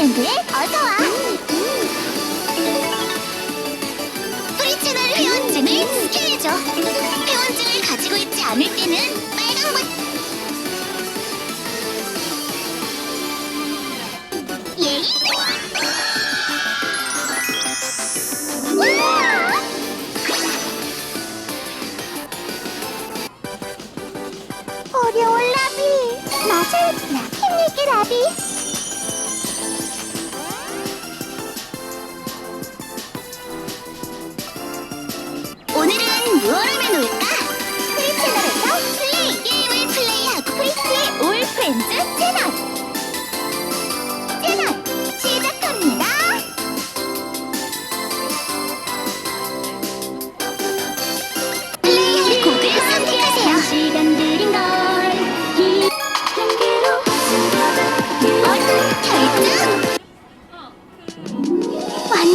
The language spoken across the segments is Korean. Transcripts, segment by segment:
아이슬란드에 어서와. 프리채널 회원증을 스캔해줘. 회원증을 가지고 있지 않을 때는 빨간 버 예이 와! 어려운 라비. 맞아요 나 힘낼게 라비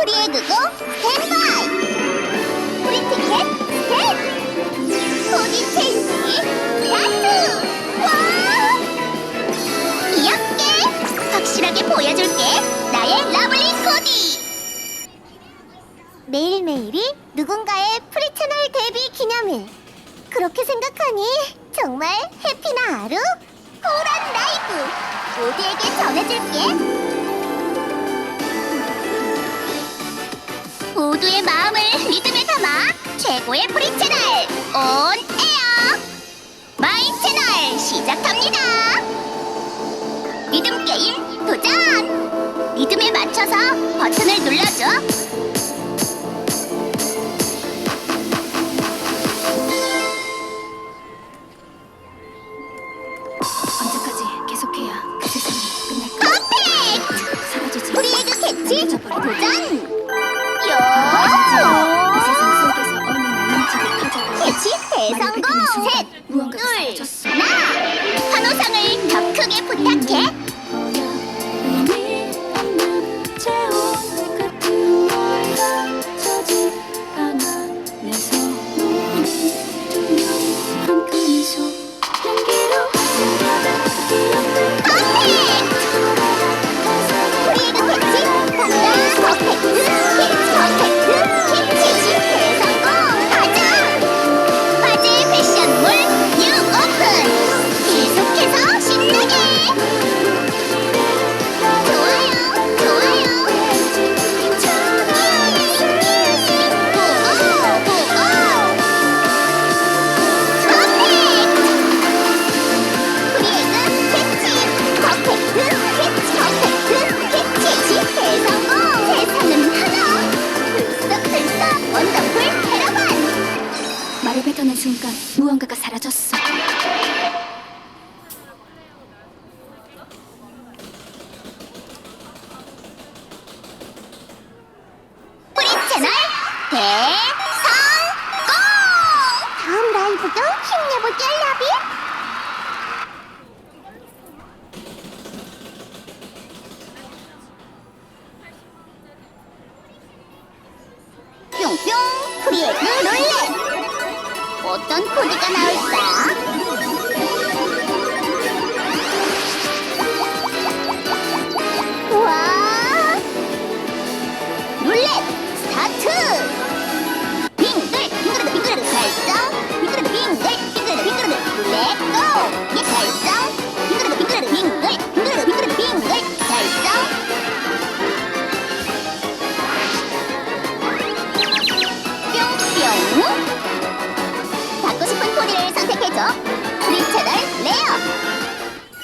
프리의 그거? 스탠바이! 프리티켓 스탠 코디 체인지 타투 와! 귀엽게! 확실하게 보여줄게. 나의 러블리 코디! 매일매일이 누군가의 프리채널 데뷔 기념일. 그렇게 생각하니 정말 해피나 하루? 쿨한 라이브! 모두에게 전해줄게 모두의 마음을 리듬에 담아 최고의 프리 채널 온 에어 마이 채널 시작합니다. 리듬 게임 도전. 말을 뱉어낸 순간 무언가가 사라졌어 대성공! 다음 라이브도 힘내볼게 라비. 뿅뿅 프리에그 롤렛 어떤 코드가 나올까?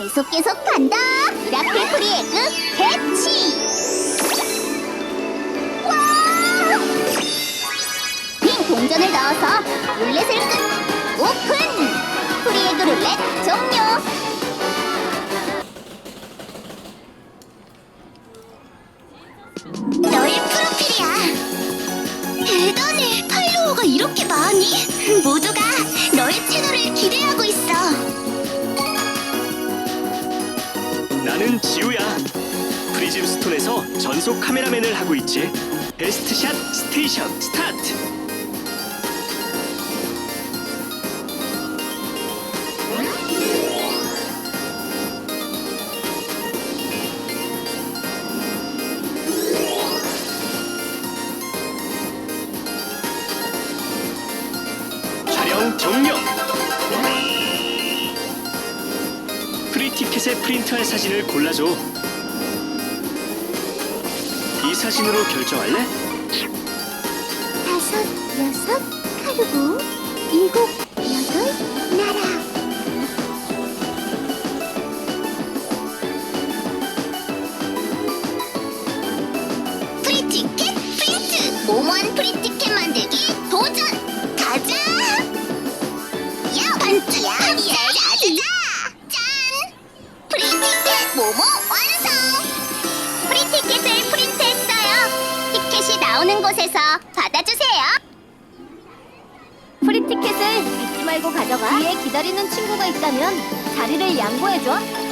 계속 계속 간다. 라필프리 에그 캐치. 와! 빈 동전을 넣어서 룰렛을 끝. 오픈. 프리 에그 룰렛 종료. 너의 프로필이야. 대단해. 팔로워가 이렇게 많이? 모두가 스톤에서 전속 카메라맨을 하고 있지. 베스트 샷 스테이션 스타트. 촬영 종료. 프리티켓에 프린트할 사진을 골라줘. 이 사진으로 결정할래? 다섯, 여섯, 카르보, 일곱, 곳에서 받아주세요. 프리티켓을 잊지 말고 가져가. 뒤에 기다리는 친구가 있다면 자리를 양보해줘.